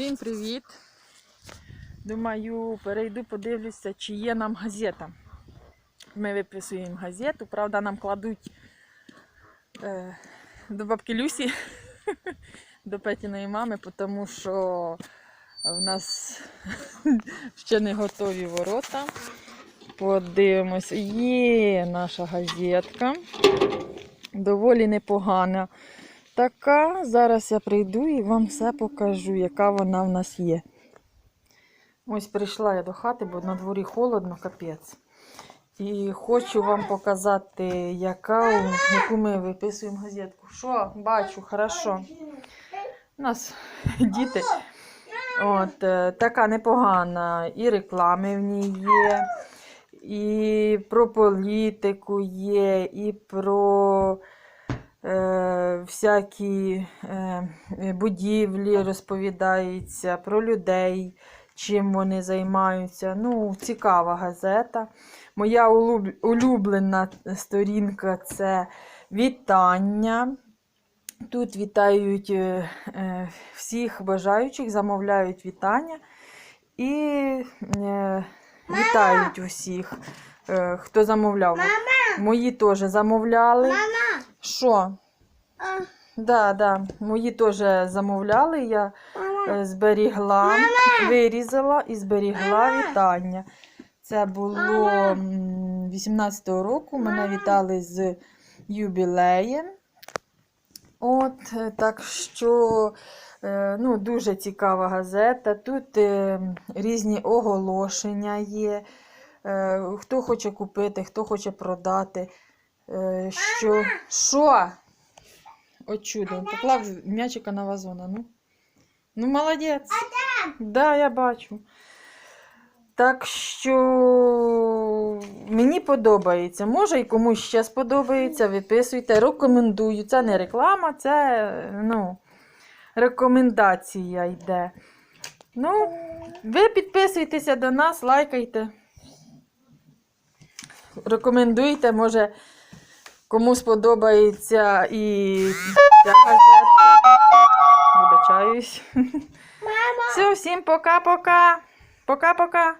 Всім привіт! Думаю, перейду, подивлюся, чи є нам газета. Ми виписуємо газету, правда, нам кладуть е, до бабки Люсі, до Петіної мами, тому що в нас ще не готові ворота. Подивимось, є наша газетка. Доволі непогана така. Зараз я прийду і вам все покажу, яка вона в нас є. Ось прийшла я до хати, бо на дворі холодно, капець. І хочу вам показати, яка, яку ми виписуємо газетку. Що, бачу, хорошо. У нас діти. От, е, така непогана. І реклами в ній є, і про політику є, і про всякі е, будівлі розповідається, про людей, чим вони займаються. Ну, цікава газета. Моя улюблена сторінка це вітання. Тут вітають е, е, всіх бажаючих, замовляють вітання і е, вітають усіх, е, хто замовляв. Мої теж замовляли. Мама, Що? а, Да, да. Мої теж замовляли. Я е, зберігла, вирізала і зберігла вітання. Це було м, 18-го року. Мене вітали з юбілеєм. От, е, так що е, ну, дуже цікава газета. Тут е, різні оголошення є. Е, Хто хоче купити, хто хоче продати. Е, Що? Що? О, чудо. Поклав м'ячика на вазона. Ну, ну молодець. Да, я бачу. Так що мені подобається. Може і комусь ще сподобається, виписуйте. Рекомендую. Це не реклама, це ну, рекомендація йде. Ну, ви підписуйтеся до нас, лайкайте. Рекомендуйте, може, кому сподобається і ця газетка. Вибачаюсь. мама. Все, всім пока-пока. Пока-пока.